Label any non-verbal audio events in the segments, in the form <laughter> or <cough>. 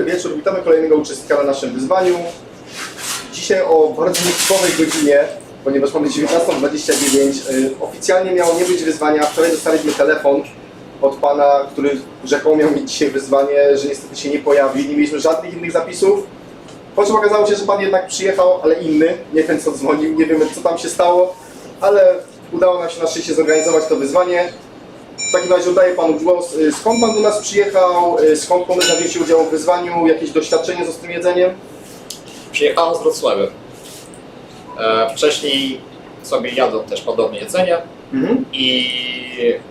Dobry wieczór, witamy kolejnego uczestnika na naszym wyzwaniu. Dzisiaj o bardzo nietypowej godzinie, ponieważ mamy 19.29. y, Oficjalnie miało nie być wyzwania. Wczoraj dostaliśmy telefon od pana, który rzekomo miał mieć dzisiaj wyzwanie, że niestety się nie pojawi. Nie mieliśmy żadnych innych zapisów. Po czym okazało się, że pan jednak przyjechał, ale inny, nie ten co dzwonił. Nie wiemy co tam się stało, ale udało nam się na szczęście zorganizować to wyzwanie. W takim razie oddaję Panu głos. Y, Skąd Pan do nas przyjechał? Y, Skąd pomysł na wzięcie udziału w wyzwaniu? Jakieś doświadczenie z ostrym jedzeniem? Przyjechałem z Wrocławia. E, wcześniej sobie jadłem też podobne jedzenie Mhm. i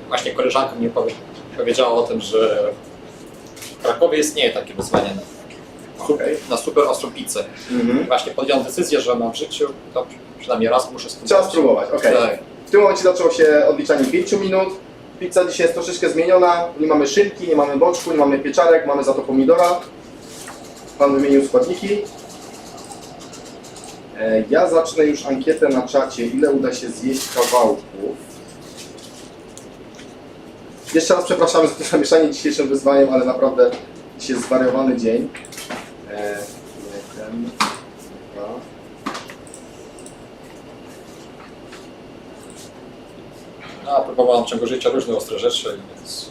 właśnie koleżanka mi powie, powiedziała o tym, że w Krakowie istnieje takie wyzwanie na, Okej. na super ostrą pizzę. Mhm. Właśnie podjąłem decyzję, że mam w życiu to przynajmniej raz muszę spróbować. Trzeba spróbować, okej. Tak. W tym momencie zaczęło się odliczanie 5 minut. Pizza dzisiaj jest troszeczkę zmieniona. Nie mamy szynki, nie mamy boczku, nie mamy pieczarek, mamy za to pomidora. Pan wymienił składniki. E, Ja zacznę już ankietę na czacie, ile uda się zjeść kawałków. Jeszcze raz przepraszamy za to zamieszanie dzisiejszym wyzwaniem, ale naprawdę dzisiaj jest zwariowany dzień. E, jeden, dwa. A próbowałem w ciągu życia różne ostre rzeczy, więc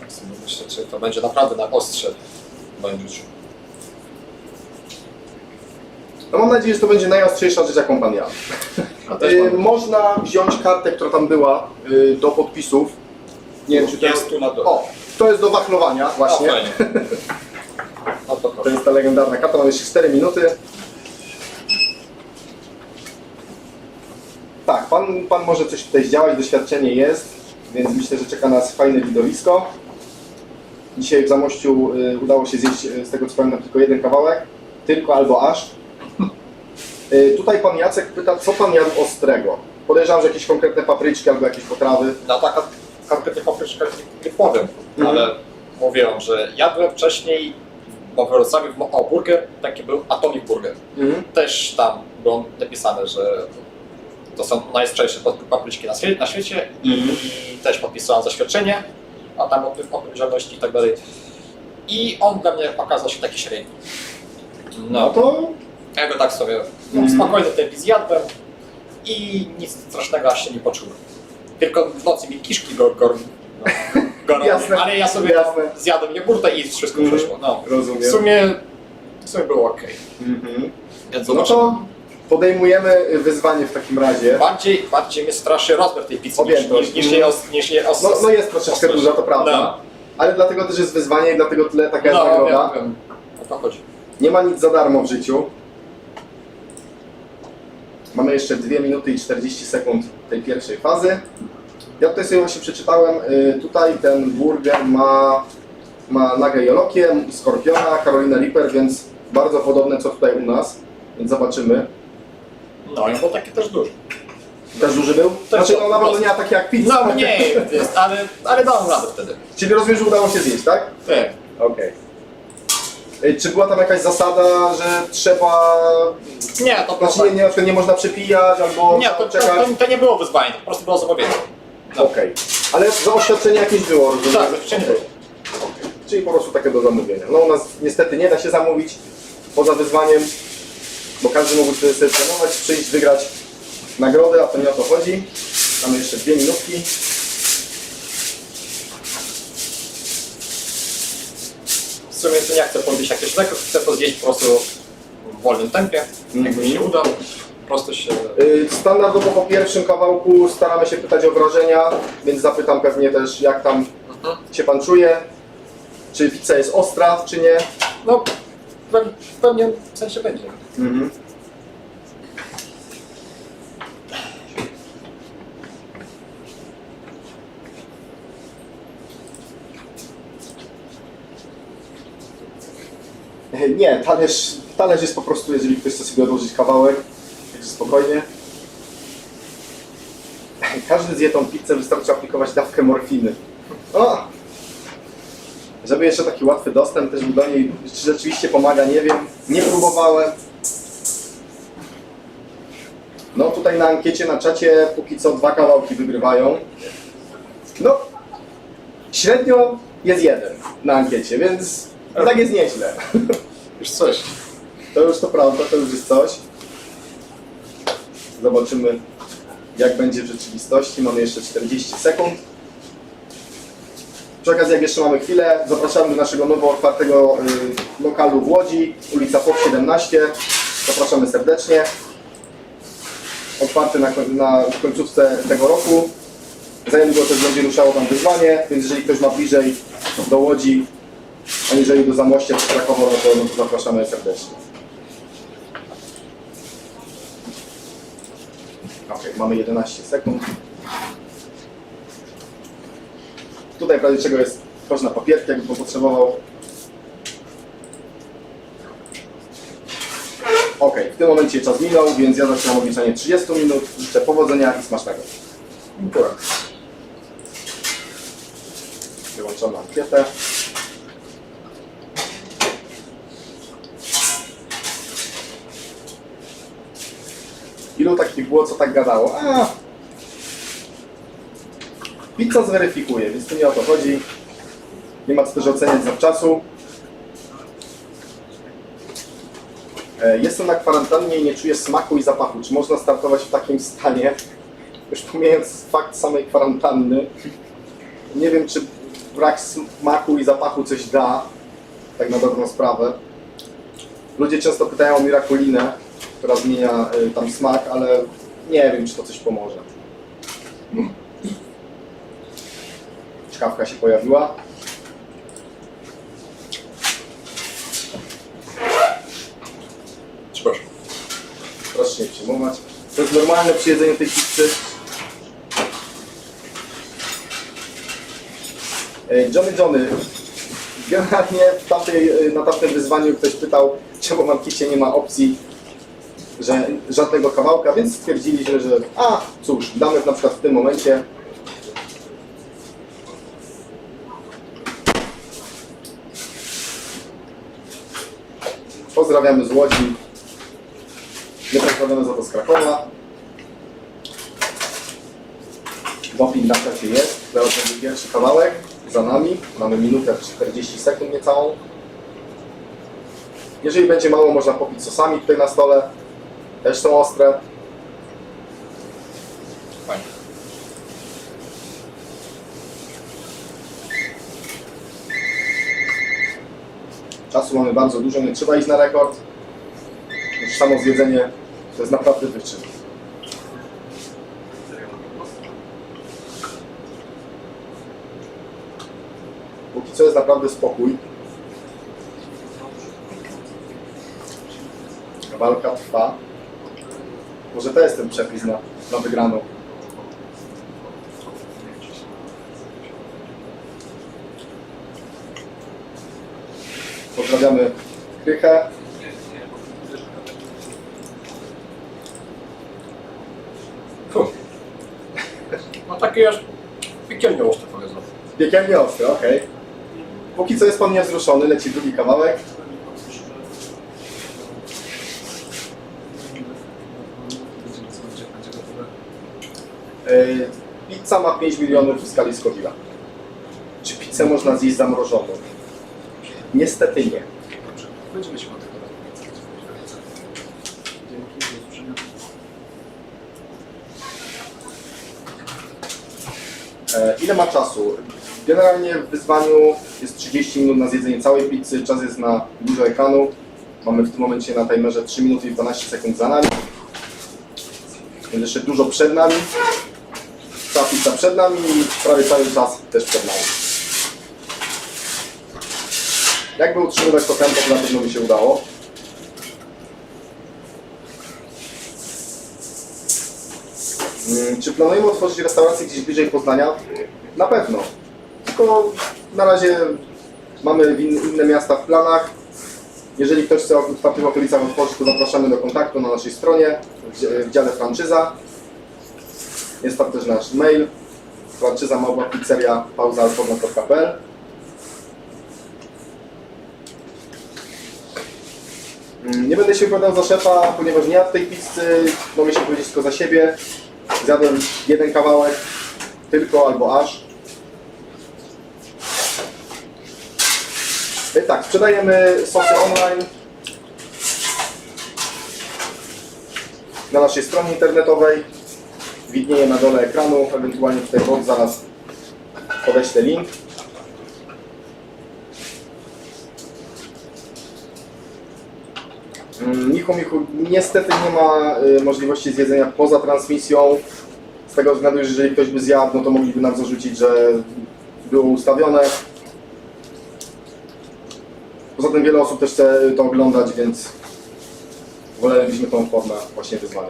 tak myślę, czy to będzie naprawdę na ostrze w moim życiu. No mam nadzieję, że to będzie najostrzejsza rzecz, jaką pan jadł. Y, można wziąć kartę, która tam była y, do podpisów. Nie wiem, czy to jest tu na dole. O, to jest do wachlowania właśnie. A, fajnie. <laughs> No to To proszę. jest ta legendarna karta, mamy jeszcze 4 minuty. Tak, pan, pan może coś tutaj zdziałać, doświadczenie jest, więc myślę, że czeka nas fajne widowisko. Dzisiaj w Zamościu y, udało się zjeść, y, z tego co pamiętam, tylko jeden kawałek, tylko albo aż. Y, tutaj pan Jacek pyta, co pan jadł ostrego? Podejrzewam, że jakieś konkretne papryczki albo jakieś potrawy. Na taka konkretnie papryczka nie, nie powiem, Mhm. ale mówiłem, że jadłem wcześniej, bo w Wrocławiu w- burger, taki był Atomic Burger. Mhm. Też tam było napisane, że to są najostrzejsze pap- papryczki na, świe- na świecie i, Mhm. też podpisałem zaświadczenie, a tam odpowiedzialności i tak dalej. I on dla mnie okazał się taki średni. No No, to ja go tak sobie Mhm. spokojnie tempie zjadłem i nic strasznego aż się nie poczułem. Tylko w nocy mi kiszki go, go, no, Jasne, ale ja sobie jasne. zjadłem jogurtę i wszystko Mhm. przeszło. No. rozumiem. W sumie, w sumie było ok. Mhm. Więc No to podejmujemy wyzwanie w takim razie. Bardziej, bardziej mnie straszy rozmiar tej pizzy niż, Objętość. niż, niż jej os, niż jej os, No, no jest troszeczkę ostrość. duża, to prawda. No, Ale dlatego też jest wyzwanie i dlatego tyle taka jest no nagroda. wiem, wiem. O to chodzi. Nie ma nic za darmo w życiu. Mamy jeszcze 2 minuty i 40 sekund tej pierwszej fazy. Ja tutaj sobie właśnie przeczytałem, y, tutaj ten burger ma, ma Nagę Jolokiem, Skorpiona, Carolina Reaper, więc bardzo podobne co tutaj u nas, więc zobaczymy. No i był taki też duży. Też duży był? Też Znaczy no no, naprawdę nie ma taki jak pizza. No mniej jest, ale, ale dałem radę wtedy. Czyli rozumiem, że udało się zjeść, tak? Tak. Okej. Czy była tam jakaś zasada, że trzeba... Nie, to Znaczy nie, tak. nie, na przykład nie można przepijać albo Nie, to, to, czekać? to, to nie było wyzwanie, to po prostu było zamówienie. No. Okej. Ale za oświadczenie jakieś było, rozumiem? Tak, oświadczenie było. Okej. Czyli po prostu takie do zamówienia. No u nas niestety nie da się zamówić poza wyzwaniem, bo każdy mógł sobie trenować, przyjść, wygrać nagrodę, a to nie o to chodzi. Mamy jeszcze dwie minutki. W sumie to nie chcę podnieść jakiegoś leko, chcę to zjeść po prostu w wolnym tempie. Jak mi Mhm. się uda, po prostu się... Y, Standardowo po pierwszym kawałku staramy się pytać o wrażenia, więc zapytam pewnie też jak tam Mhm. się Pan czuje, czy pizza jest ostra, czy nie. No, pe- w sensie będzie. Mhm. Nie, talerz, talerz jest po prostu, jeżeli ktoś chce sobie odłożyć kawałek, także spokojnie. Każdy zje tą pizzę, wystarczy aplikować dawkę morfiny. O! Żeby jeszcze taki łatwy dostęp też do niej, czy rzeczywiście pomaga, nie wiem. Nie próbowałem. No tutaj na ankiecie, na czacie póki co dwa kawałki wygrywają. No, średnio jest jeden na ankiecie, więc tak jest nieźle. <laughs> Już coś. To już to prawda, to już jest coś. Zobaczymy, jak będzie w rzeczywistości. Mamy jeszcze 40 sekund. Przy okazji, jak jeszcze mamy chwilę, zapraszamy do naszego nowo otwartego y, lokalu w Łodzi, ulica POP 17. Zapraszamy serdecznie. Otwarty na, na końcówce tego roku. Za niedługo też będzie ruszało tam wyzwanie, więc jeżeli ktoś ma bliżej do Łodzi, aniżeli do Zamościa czy Krakowa, no to, zapraszamy serdecznie. Ok, mamy 11 sekund. Tutaj w razie czego jest na papierki, jakby potrzebował. Ok, w tym momencie czas minął, więc ja zaczynam odliczanie 30 minut. Życzę powodzenia i smacznego. Dziękuję. Wyłączamy ankietę. Ilu takich było, co tak gadało? A, pizza zweryfikuje, więc tu nie o to chodzi. Nie ma co też oceniać zawczasu. E, Jestem na kwarantannie i nie czuję smaku i zapachu. Czy można startować w takim stanie? Już pomijając fakt samej kwarantanny, nie wiem, czy brak smaku i zapachu coś da, tak na dobrą sprawę. Ludzie często pytają o mirakulinę, która zmienia y, tam smak, ale nie wiem, czy to coś pomoże. Czkawka się pojawiła. To jest normalne przy jedzeniu tej pizzy. E, Johnny Johnny. Generalnie w tamtej, e, na tamtym wyzwaniu ktoś pytał, czemu w Ankicie nie ma opcji, że żadnego kawałka, więc stwierdziliśmy, że a cóż, damy na przykład w tym momencie. Pozdrawiamy z Łodzi. My pozdrawiamy za to z Krakowa. Doping na czacie jest. Teraz będzie pierwszy kawałek za nami. Mamy minutę 40 sekund niecałą. Jeżeli będzie mało, można popić sosami tutaj na stole. Też są ostre. Fajnie. Czasu mamy bardzo dużo, nie trzeba iść na rekord. Już samo zjedzenie to jest naprawdę wyczyn. Póki co jest naprawdę spokój. Walka trwa. Może to jest ten przepis na, na wygraną. Pozdrawiamy Krychę. Fuh. No taki jest piekielnie ostry powiedzmy. Piekielnie ostry, okej. Póki co jest pan niewzruszony, leci drugi kawałek. Yy, Pizza ma 5 milionów w skali Scoville'a. Czy pizzę można zjeść zamrożoną? Niestety nie. Będziemy się o tego E, Ile ma czasu? Generalnie w wyzwaniu jest 30 minut na zjedzenie całej pizzy, czas jest na dużo ekranu. Mamy w tym momencie na timerze 3 minuty i 12 sekund za nami. Jest jeszcze dużo przed nami. Cała pizza przed nami i prawie cały czas też przed nami. Jakby utrzymywać to tempo, to na pewno mi się udało. Mm, Czy planujemy otworzyć restaurację gdzieś bliżej Poznania? Na pewno. Tylko na razie mamy inne miasta w planach. Jeżeli ktoś chce w otwartych okolicach otworzyć, to zapraszamy do kontaktu na naszej stronie w w dziale franczyza. Jest tam też nasz mail franczyza Mm, Nie będę się wypowiadał za szefa, ponieważ nie jadł tej pizzy, mogę się powiedzieć tylko za siebie. Zjadłem jeden kawałek, tylko albo aż. Tak, sprzedajemy sosy online na naszej stronie internetowej. Widnieje na dole ekranu, ewentualnie tutaj bok zaraz podeślę link. Mm, Michu, Michu, niestety nie ma y, możliwości zjedzenia poza transmisją. Z tego względu, że jeżeli ktoś by zjadł, no to mogliby nam zarzucić, że było ustawione. Poza tym wiele osób też chce to oglądać, więc wolelibyśmy tą formę właśnie wyzwania.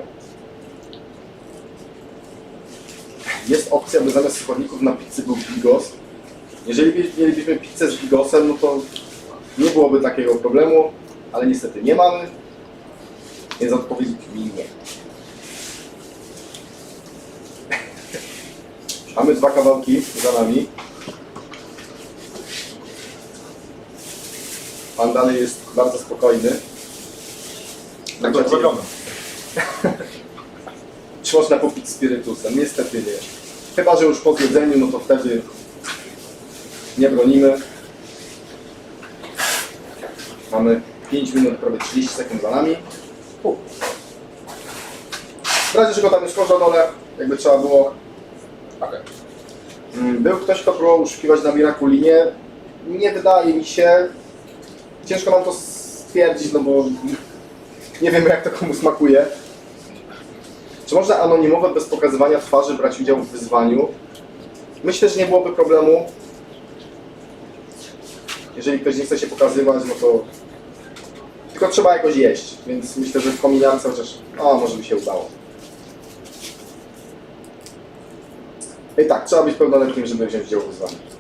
Jest opcja, by zamiast składników na pizzy był bigos. Jeżeli by- mielibyśmy pizzę z bigosem, no to nie byłoby takiego problemu, ale niestety nie mamy. Więc odpowiedź brzmi nie. <laughs> Mamy dwa kawałki za nami. Pan dalej jest bardzo spokojny. Tak to wygląda. Czy można kupić spirytusem? Niestety nie. Chyba, że już po zjedzeniu, no to wtedy nie bronimy. Mamy 5 minut, prawie 30 sekund za nami. U. W razie czego tam jest na dole, jakby trzeba było. Okej. Mm, Był ktoś, kto próbował oszukiwać na Miraculinie. Nie wydaje mi się. Ciężko nam to stwierdzić, no bo nie wiemy jak to komu smakuje. Czy można anonimowo bez pokazywania twarzy brać udział w wyzwaniu? Myślę, że nie byłoby problemu. Jeżeli ktoś nie chce się pokazywać, no to tylko trzeba jakoś jeść, więc myślę, że w kominiarce chociaż, a może by się udało. I tak, trzeba być pełnoletnim, żeby wziąć udział w wyzwaniu.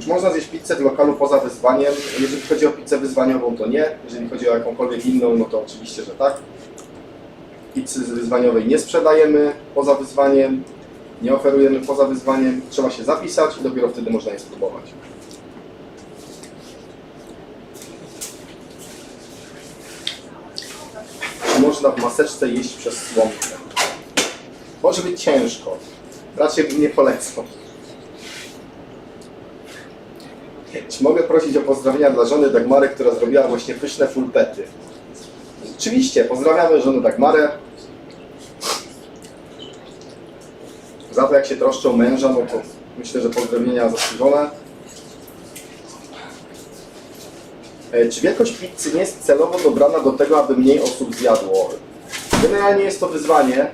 Czy można zjeść pizzę w lokalu poza wyzwaniem? Jeżeli chodzi o pizzę wyzwaniową, to nie. Jeżeli chodzi o jakąkolwiek inną, no to oczywiście, że tak. Pizzy wyzwaniowej nie sprzedajemy poza wyzwaniem, nie oferujemy poza wyzwaniem. Trzeba się zapisać i dopiero wtedy można je spróbować. Można w maseczce jeść przez słomkę? Może być ciężko. Raczej nie polecał. Czy mogę prosić o pozdrowienia dla żony Dagmary, która zrobiła właśnie pyszne pulpety? Oczywiście, pozdrawiamy żonę Dagmarę. Za to jak się troszczą męża, no to myślę, że pozdrowienia zasłużone. Czy wielkość pizzy nie jest celowo dobrana do tego, aby mniej osób zjadło? Generalnie jest to wyzwanie.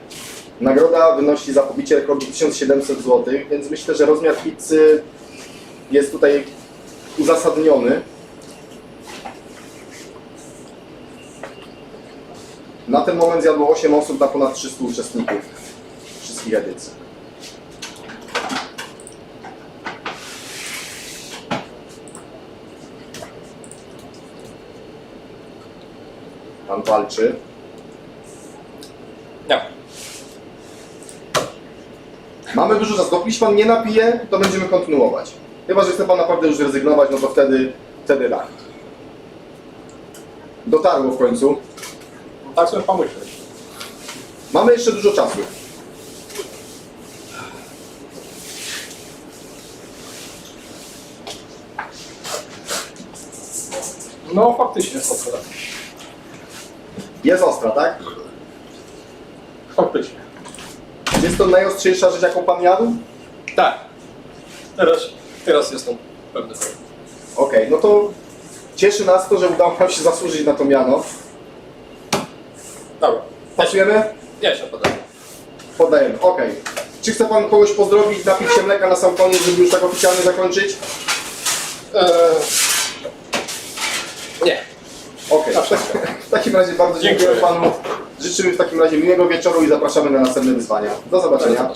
Nagroda wynosi za pobicie rekordu 1700 zł, więc myślę, że rozmiar pizzy jest tutaj uzasadniony. Na ten moment zjadło 8 osób na ponad 300 uczestników wszystkich edycji. Pan walczy. Nie. Mamy dużo czasu. Dopóki pan nie napije, to będziemy kontynuować. Chyba, że chce pan naprawdę już zrezygnować, no to wtedy, wtedy tak. Dotarło w końcu. Tak sobie pomyśleć. Mamy jeszcze dużo czasu. No faktycznie jest ostre. Jest ostra, tak? Faktycznie. Jest to najostrzejsza rzecz, jaką pan jadł? Tak. Teraz, teraz jestem pewny. Okej, no to cieszy nas to, że udało nam się zasłużyć na to miano. Dobra. Pasujemy? Ja się podaję. Podajemy, okej. Czy chce pan kogoś pozdrowić, napić się mleka na sam koniec, żeby już tak oficjalnie zakończyć? Eee... Nie. Okej, w, tak, <laughs> w takim razie bardzo dziękuję Dziękuję. panu. Życzymy w takim razie miłego wieczoru i zapraszamy na następne wyzwania. Do zobaczenia.